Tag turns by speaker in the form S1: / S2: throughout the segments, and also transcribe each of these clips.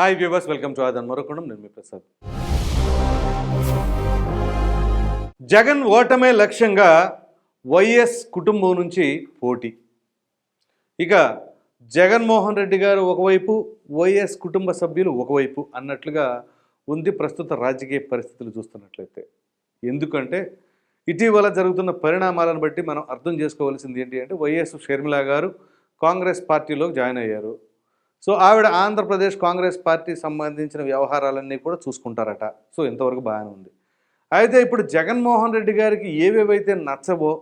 S1: Hi viewers welcome to ఆదన్ మరొకడం నేను మీ ప్రసాద్. జగన్ ఓటమే లక్ష్యంగా వైఎస్ కుటుంబం నుంచి పోటీ. ఇక జగన్మోహన్ రెడ్డి గారు ఒకవైపు వైఎస్ కుటుంబ సభ్యులు ఒకవైపు అన్నట్లుగా ఉంది ప్రస్తుత రాజకీయ పరిస్థితులు చూస్తున్నట్లయితే. ఎందుకంటే ఇటీవల జరుగుతున్న పరిణామాలను బట్టి మనం అర్థం చేసుకోవాల్సింది ఏంటి అంటే వైఎస్ షర్మిల గారు కాంగ్రెస్ పార్టీలోకి జాయిన్ అయ్యారు. సో ఆవిడ ఆంధ్రప్రదేశ్ కాంగ్రెస్ పార్టీ సంబంధించిన వ్యవహారాలన్నీ కూడా చూసుకుంటారట. సో ఇంతవరకు బాగానే ఉంది. అయితే ఇప్పుడు జగన్మోహన్ రెడ్డి గారికి ఏవేవైతే నచ్చవో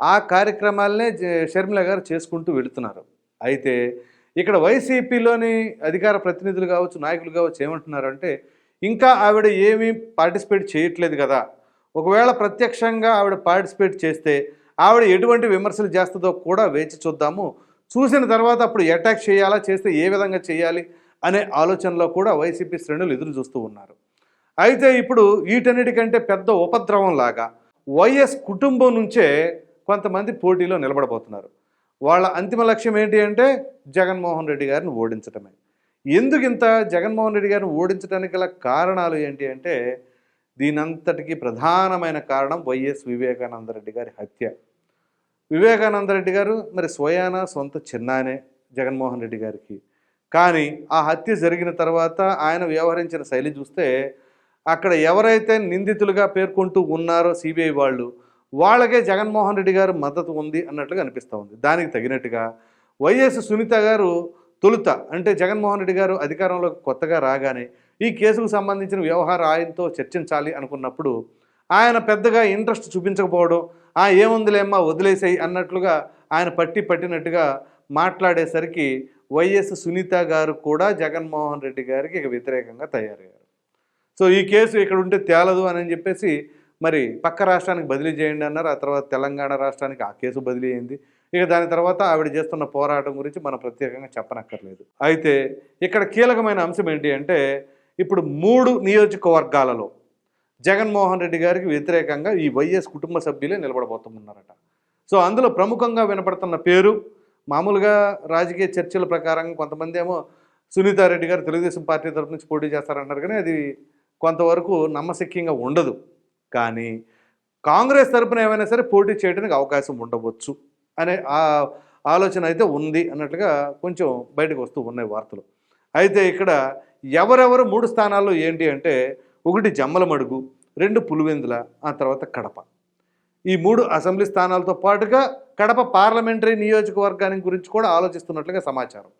S1: ఆ కార్యక్రమాలనే షర్మిల గారు చేసుకుంటూ వెళుతున్నారు. అయితే ఇక్కడ వైసీపీలోని అధికార ప్రతినిధులు కావచ్చు నాయకులు కావచ్చు ఏమంటున్నారంటే ఇంకా ఆవిడ ఏమీ పార్టిసిపేట్ చేయట్లేదు కదా. ఒకవేళ ప్రత్యక్షంగా ఆవిడ పార్టిసిపేట్ చేస్తే ఆవిడ ఎటువంటి విమర్శలు చేస్తుందో కూడా వేచి చూద్దాము. చూసిన తర్వాత అప్పుడు అటాక్ చేయాలా? చేస్తే ఏ విధంగా చేయాలి? అనే ఆలోచనలో కూడా వైసీపీ శ్రేణులు ఎదురు చూస్తూ ఉన్నారు. అయితే ఇప్పుడు వీటన్నిటికంటే పెద్ద ఉపద్రవం లాగా వైఎస్ కుటుంబం నుంచే కొంతమంది పోటీలో నిలబడబోతున్నారు. వాళ్ళ అంతిమ లక్ష్యం ఏంటి అంటే జగన్మోహన్ రెడ్డి గారిని ఓడించడమే ఎందుకు ఇంత జగన్మోహన్ రెడ్డి గారిని ఓడించడానికి గల కారణాలు ఏంటి అంటే దీనంతటికీ ప్రధానమైన కారణం వైఎస్ వివేకానంద రెడ్డి గారి హత్య. వివేకానంద రెడ్డి గారు మరి స్వయాన సొంత చిన్నానే జగన్మోహన్ రెడ్డి గారికి. కానీ ఆ హత్య జరిగిన తర్వాత ఆయన వ్యవహరించిన శైలి చూస్తే అక్కడ ఎవరైతే నిందితులుగా పేర్కొంటూ ఉన్నారో సిబిఐ వాళ్ళు వాళ్ళకే జగన్మోహన్ రెడ్డి గారు మద్దతు ఉంది అన్నట్లుగా అనిపిస్తూ ఉంది. దానికి తగినట్టుగా వైఎస్ సునీత గారు తొలుత అంటే జగన్మోహన్ రెడ్డి గారు అధికారంలోకి కొత్తగా రాగానే ఈ కేసుకు సంబంధించిన వ్యవహారం ఆయనతో చర్చించాలి అనుకున్నప్పుడు ఆయన పెద్దగా ఇంట్రెస్ట్ చూపించకపోవడం ఆ ఏముందిలేమ్మా వదిలేసాయి అన్నట్లుగా ఆయన పట్టి పట్టినట్టుగా మాట్లాడేసరికి వైఎస్ సునీత గారు కూడా జగన్మోహన్ రెడ్డి గారికి ఇక వ్యతిరేకంగా తయారయ్యారు. సో ఈ కేసు ఇక్కడ ఉంటే తేలదు అని చెప్పేసి మరి పక్క రాష్ట్రానికి బదిలీ చేయండి అన్నారు. ఆ తర్వాత తెలంగాణ రాష్ట్రానికి ఆ కేసు బదిలీ అయింది. ఇక దాని తర్వాత ఆవిడ చేస్తున్న పోరాటం గురించి మనం ప్రత్యేకంగా చెప్పనక్కర్లేదు. అయితే ఇక్కడ కీలకమైన అంశం ఏంటి అంటే ఇప్పుడు మూడు నియోజకవర్గాలలో జగన్మోహన్ రెడ్డి గారికి వ్యతిరేకంగా ఈ వైఎస్ కుటుంబ సభ్యులే నిలబడబోతున్నారట. సో అందులో ప్రముఖంగా వినపడుతున్న పేరు మామూలుగా రాజకీయ చర్చల ప్రకారం కొంతమంది ఏమో సునీతారెడ్డి గారు తెలుగుదేశం పార్టీ తరఫు నుంచి పోటీ చేస్తారంటారు కానీ అది కొంతవరకు నమ్మశక్యంగా ఉండదు. కానీ కాంగ్రెస్ తరపున ఏమైనా సరే పోటీ చేయడానికి అవకాశం ఉండవచ్చు అనే ఆ ఆలోచన అయితే ఉంది అన్నట్లుగా కొంచెం బయటకు వస్తూ ఉన్నాయి వార్తలు. అయితే ఇక్కడ ఎవరెవరు మూడు స్థానాల్లో ఏంటి అంటే ఒకటి జమ్మలమడుగు రెండు పులివెందుల ఆ తర్వాత కడప. ఈ మూడు అసెంబ్లీ స్థానాలతో పాటుగా కడప పార్లమెంటరీ నియోజకవర్గానికి గురించి కూడా ఆలోచిస్తున్నట్లుగా సమాచారం.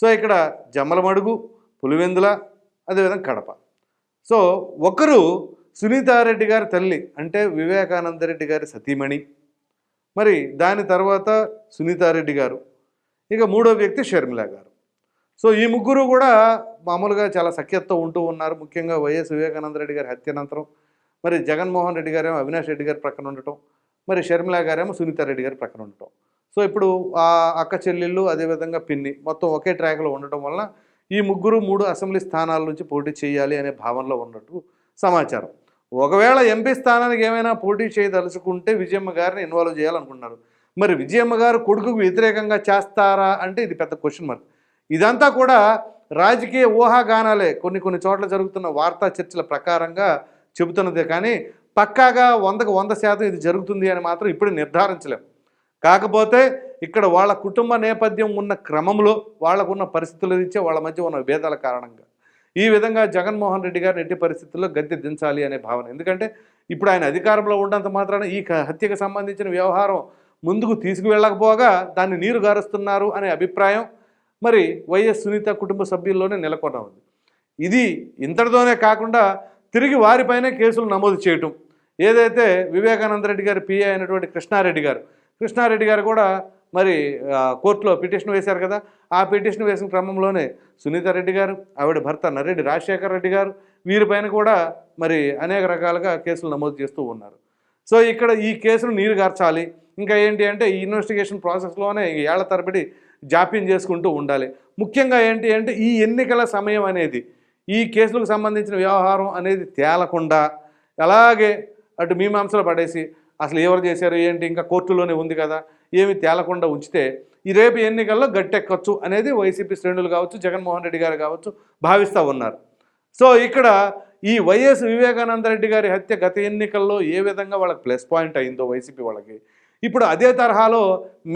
S1: సో ఇక్కడ జమ్మలమడుగు పులివెందుల అదేవిధంగా కడప. సో ఒకరు సునీతారెడ్డి గారి తల్లి అంటే వివేకానంద రెడ్డి గారి సతీమణి. మరి దాని తర్వాత సునీతారెడ్డి గారు. ఇక మూడో వ్యక్తి షర్మిల గారు. సో ఈ ముగ్గురు కూడా మామూలుగా చాలా సఖ్యతతో ఉంటూ ఉన్నారు. ముఖ్యంగా వైఎస్ వివేకానంద రెడ్డి గారి హత్యనంతరం మరి జగన్మోహన్ రెడ్డి గారేమో అవినాష్ రెడ్డి గారి ప్రక్కన ఉండటం మరి షర్మిల గారేమో సునీతారెడ్డి గారి ప్రక్కన ఉండటం. సో ఇప్పుడు ఆ అక్క చెల్లెళ్ళు అదేవిధంగా పిన్ని మొత్తం ఒకే ట్రాక్లో ఉండటం వలన ఈ ముగ్గురు మూడు అసెంబ్లీ స్థానాల నుంచి పోటీ చేయాలి అనే భావనలో ఉన్నట్టు సమాచారం. ఒకవేళ ఎంపీ స్థానానికి ఏమైనా పోటీ చేయదలుచుకుంటే విజయమ్మ గారిని ఇన్వాల్వ్ చేయాలనుకుంటున్నారు. మరి విజయమ్మ గారు కొడుకుకు వ్యతిరేకంగా చేస్తారా అంటే ఇది పెద్ద క్వశ్చన్ మార్క్ ఇదంతా కూడా రాజకీయ ఊహాగానాలే. కొన్ని కొన్ని చోట్ల జరుగుతున్న వార్తా చర్చల ప్రకారంగా చెబుతున్నదే కానీ పక్కాగా వందకు వంద శాతం ఇది జరుగుతుంది అని మాత్రం ఇప్పుడు నిర్ధారించలేం. కాకపోతే ఇక్కడ వాళ్ళ కుటుంబ నేపథ్యం ఉన్న క్రమంలో వాళ్ళకున్న పరిస్థితులు ఇచ్చే వాళ్ళ మధ్య ఉన్న భేదాల కారణంగా. ఈ విధంగా జగన్మోహన్ రెడ్డి గారిని ఎట్టి పరిస్థితుల్లో గద్దె దించాలి అనే భావన. ఎందుకంటే ఇప్పుడు ఆయన అధికారంలో ఉన్నంత మాత్రాన ఈ హత్యకు సంబంధించిన వ్యవహారం ముందుకు తీసుకువెళ్ళకపోగా దాన్ని నీరు గారుస్తున్నారు అనే అభిప్రాయం మరి వైఎస్ సునీత కుటుంబ సభ్యుల్లోనే నెలకొన్న ఉంది. ఇది ఇంతటితోనే కాకుండా తిరిగి వారిపైనే కేసులు నమోదు చేయటం. ఏదైతే వివేకానంద రెడ్డి గారి పిఏ అయినటువంటి కృష్ణారెడ్డి గారు కృష్ణారెడ్డి గారు కూడా మరి కోర్టులో పిటిషన్ వేశారు కదా ఆ పిటిషన్ వేసిన క్రమంలోనే సునీత రెడ్డి గారు ఆవిడ భర్త నరెడ్డి రాజశేఖర రెడ్డి గారు వీరిపైన కూడా మరి అనేక రకాలుగా కేసులు నమోదు చేస్తూ ఉన్నారు. సో ఇక్కడ ఈ కేసును నీరు గార్చాలి. ఇంకా ఏంటి అంటే ఈ ఇన్వెస్టిగేషన్ ప్రాసెస్లోనే ఏళ్ళ తరబడి జాప్యం చేసుకుంటూ ఉండాలి. ముఖ్యంగా ఏంటి అంటే ఈ ఎన్నికల సమయం అనేది ఈ కేసులకు సంబంధించిన వ్యవహారం అనేది తేలకుండా అలాగే అటు మీమాంసలు పడేసి అసలు ఎవరు చేశారు ఏంటి ఇంకా కోర్టులోనే ఉంది కదా ఏమి తేలకుండా ఉంచితే ఈ రేపు ఎన్నికల్లో గట్టెక్కచ్చు అనేది వైసీపీ శ్రేణులు కావచ్చు జగన్మోహన్ రెడ్డి గారు కావచ్చు భావిస్తూ ఉన్నారు. సో ఇక్కడ ఈ వైఎస్ వివేకానంద రెడ్డి గారి హత్య గత ఎన్నికల్లో ఏ విధంగా వాళ్ళకి ప్లస్ పాయింట్ అయిందో వైసీపీ వాళ్ళకి ఇప్పుడు అదే తరహాలో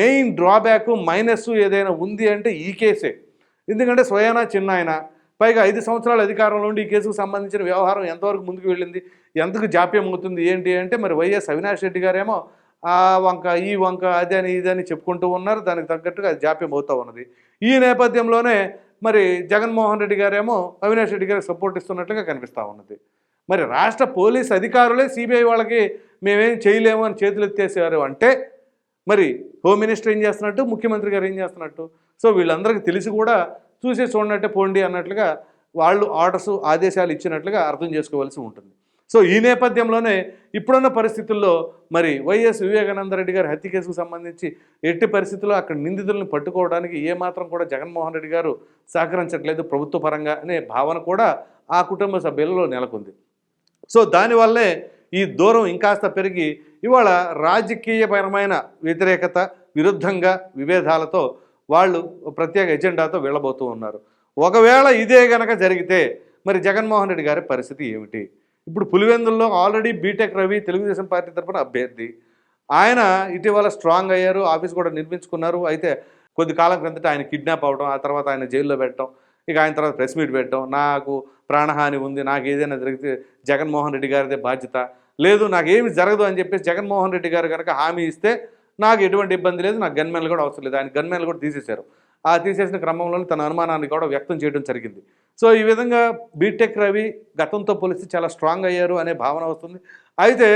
S1: మెయిన్ డ్రాబ్యాక్ మైనస్ ఏదైనా ఉంది అంటే ఈ కేసే. ఎందుకంటే స్వయానా చిన్న ఆయన పైగా ఐదు సంవత్సరాల అధికారంలో ఉండి ఈ కేసుకు సంబంధించిన వ్యవహారం ఎంతవరకు ముందుకు వెళ్ళింది ఎంతకు జాప్యం అవుతుంది ఏంటి అంటే మరి వైఎస్ అవినాష్ రెడ్డి గారేమో ఆ వంక ఈ వంక అది అని ఇది అని చెప్పుకుంటూ ఉన్నారు. దానికి తగ్గట్టుగా అది జాప్యం అవుతూ ఉన్నది. ఈ నేపథ్యంలోనే మరి జగన్మోహన్ రెడ్డి గారేమో అవినాష్ రెడ్డి గారికి సపోర్ట్ ఇస్తున్నట్లుగా కనిపిస్తూ ఉన్నది. మరి రాష్ట్ర పోలీస్ అధికారులే సిబిఐ వాళ్ళకి మేమేం చేయలేము అని చేతులు ఎత్తేసేవారు అంటే మరి హోమ్ మినిస్టర్ ఏం చేస్తున్నట్టు? ముఖ్యమంత్రి గారు ఏం చేస్తున్నట్టు? సో వీళ్ళందరికీ తెలిసి కూడా చూసే చూడనట్టే పోండి అన్నట్లుగా వాళ్ళు ఆర్డర్స్ ఆదేశాలు ఇచ్చినట్లుగా అర్థం చేసుకోవాల్సి ఉంటుంది. సో ఈ నేపథ్యంలోనే ఇప్పుడున్న పరిస్థితుల్లో మరి వైఎస్ వివేకానంద రెడ్డి గారి హత్య కేసుకు సంబంధించి ఎట్టి పరిస్థితుల్లో అక్కడ నిందితులను పట్టుకోవడానికి ఏమాత్రం కూడా జగన్మోహన్ రెడ్డి గారు సహకరించట్లేదు ప్రభుత్వ పరంగా అనే భావన కూడా ఆ కుటుంబ సభ్యులలో నెలకొంది. సో దానివల్లే ఈ దూరం ఇంకాస్త పెరిగి ఇవాళ రాజకీయపరమైన వ్యతిరేకత విరుద్ధంగా విభేదాలతో వాళ్ళు ప్రత్యేక ఎజెండాతో వెళ్ళబోతూ ఉన్నారు. ఒకవేళ ఇదే గనక జరిగితే మరి జగన్మోహన్ రెడ్డి గారి పరిస్థితి ఏమిటి? ఇప్పుడు పులివెందుల్లో already BTech Ravi Telugu Desam party తరఫున అభ్యర్థి. ఆయన ఇటీవల స్ట్రాంగ్ అయ్యారు ఆఫీస్ కూడా నిర్మించుకున్నారు. అయితే కొద్ది కాలం క్రిందట ఆయన కిడ్నాప్ అవడం ఆ తర్వాత ఆయన జైల్లో పెట్టడం ఇక ఆయన తర్వాత ప్రెస్ మీట్ పెట్టడం నాకు ప్రాణహాని ఉంది నాకు ఏదైనా జరిగితే జగన్మోహన్ రెడ్డి గారిదే బాధ్యత. లేదు నాకేమి జరగదు అని చెప్పేసి జగన్మోహన్ రెడ్డి గారు కనుక హామీ ఇస్తే నాకు ఎటువంటి ఇబ్బంది లేదు నాకు గన్మెన్లు కూడా అవసరం లేదు. ఆయన గన్మెన్లు కూడా తీసేశారు. ఆ తీసేసిన క్రమంలోనే తన అనుమానాన్ని కూడా వ్యక్తం చేయడం జరిగింది. సో ఈ విధంగా బీటెక్ రవి గతంతో పోలిస్తే చాలా స్ట్రాంగ్ అయ్యారు అనే భావన వస్తుంది. అయితే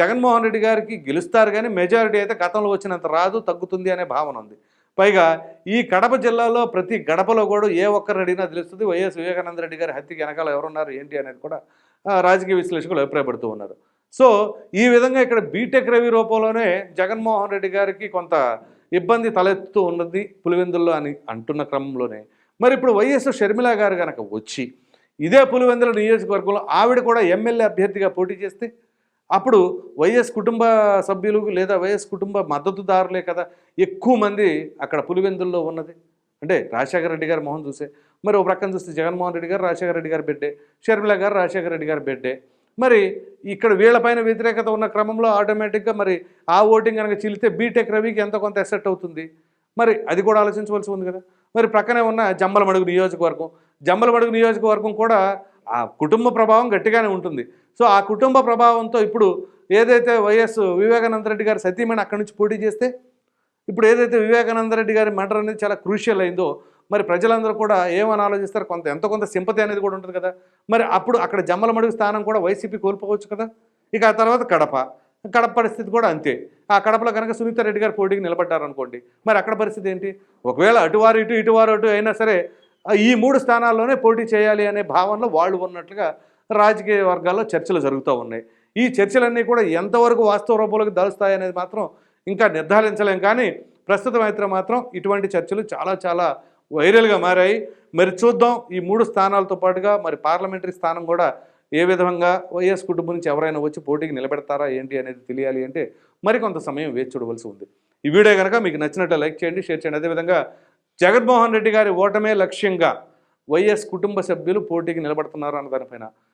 S1: జగన్మోహన్ రెడ్డి గారికి గెలుస్తారు కానీ మెజారిటీ అయితే గతంలో వచ్చినంత రాదు తగ్గుతుంది అనే భావన ఉంది. పైగా ఈ కడప జిల్లాలో ప్రతి గడపలో కూడా ఏ ఒక్కరిని అడిగినా తెలుస్తుంది. వైఎస్ వివేకానంద రెడ్డి గారి హత్యకి వెనకాల ఎవరున్నారు ఏంటి అనేది కూడా రాజకీయ విశ్లేషకులు అభిప్రాయపడుతూ ఉన్నారు. సో ఈ విధంగా ఇక్కడ బీటెక్ రవి రూపంలోనే జగన్మోహన్ రెడ్డి గారికి కొంత ఇబ్బంది తలెత్తుతూ ఉన్నది పులివెందుల్లో అని అంటున్న క్రమంలోనే. మరి ఇప్పుడు వైఎస్ షర్మిల గారు కనుక వచ్చి ఇదే పులివెందుల నియోజకవర్గంలో ఆవిడ కూడా ఎమ్మెల్యే అభ్యర్థిగా పోటీ చేస్తే అప్పుడు వైఎస్ కుటుంబ సభ్యులు లేదా వైఎస్ కుటుంబ మద్దతుదారులే కదా ఎక్కువ మంది అక్కడ పులివెందుల్లో ఉన్నది. అంటే రాజశేఖర రెడ్డి గారి మొహం చూసే. మరి ఒక ప్రక్కన చూస్తే జగన్మోహన్ రెడ్డి గారు రాజశేఖర రెడ్డి గారి బిడ్డే. షర్మిల గారు రాజశేఖర రెడ్డి గారి బిడ్డే. మరి ఇక్కడ వీళ్ళపైన వ్యతిరేకత ఉన్న క్రమంలో ఆటోమేటిక్గా మరి ఆ ఓటింగ్ కనుక చీలితే బీటెక్ రవికి ఎంత కొంత ఎసెట్ అవుతుంది. మరి అది కూడా ఆలోచించవలసి ఉంది కదా. మరి ప్రక్కనే ఉన్న జమ్మలమడుగు నియోజకవర్గం. జమ్మలమడుగు నియోజకవర్గం కూడా ఆ కుటుంబ ప్రభావం గట్టిగానే ఉంటుంది. సో ఆ కుటుంబ ప్రభావంతో ఇప్పుడు ఏదైతే వైఎస్ వివేకానంద రెడ్డి గారి సతీమణి అక్కడి నుంచి పోటీ చేస్తే ఇప్పుడు ఏదైతే వివేకానంద రెడ్డి గారి మర్డర్ అనేది చాలా క్రూషియల్ అయిందో మరి ప్రజలందరూ కూడా ఏమని ఆలోచిస్తారు? కొంత ఎంత కొంత సింపతి అనేది కూడా ఉంటుంది కదా. మరి అప్పుడు అక్కడ జమ్మలమడుగు స్థానం కూడా వైసీపీ కోల్పోవచ్చు కదా. ఇక ఆ తర్వాత కడప. కడప పరిస్థితి కూడా అంతే. ఆ కడపలో కనుక సునీత రెడ్డి గారు పోటీకి నిలబడ్డారనుకోండి మరి అక్కడ పరిస్థితి ఏంటి? ఒకవేళ అటువారు ఇటు ఇటువారు అటు అయినా సరే ఈ మూడు స్థానాల్లోనే పోటీ చేయాలి అనే భావనలో వాళ్ళు ఉన్నట్లుగా రాజకీయ వర్గాల్లో చర్చలు జరుగుతూ ఉన్నాయి. ఈ చర్చలన్నీ కూడా ఎంతవరకు వాస్తవ రూపంలోకి దాలుస్తాయి అనేది మాత్రం ఇంకా నిర్ధారించలేం. కానీ ప్రస్తుతం అయితే మాత్రం ఇటువంటి చర్చలు చాలా చాలా వైరల్గా మారాయి. మరి చూద్దాం ఈ మూడు స్థానాలతో పాటుగా మరి పార్లమెంటరీ స్థానం కూడా ఏ విధంగా వైఎస్ కుటుంబం నుంచి ఎవరైనా వచ్చి పోటీకి నిలబెడతారా ఏంటి అనేది తెలియాలి అంటే మరికొంత సమయం వేచి చూడవలసి ఉంది. ఈ వీడియో కనుక మీకు నచ్చినట్టు లైక్ చేయండి షేర్ చేయండి. అదేవిధంగా జగన్మోహన్ రెడ్డి గారి ఓటమే లక్ష్యంగా వైఎస్ కుటుంబ సభ్యులు పోటీకి నిలబడుతున్నారు అన్న దానిపైన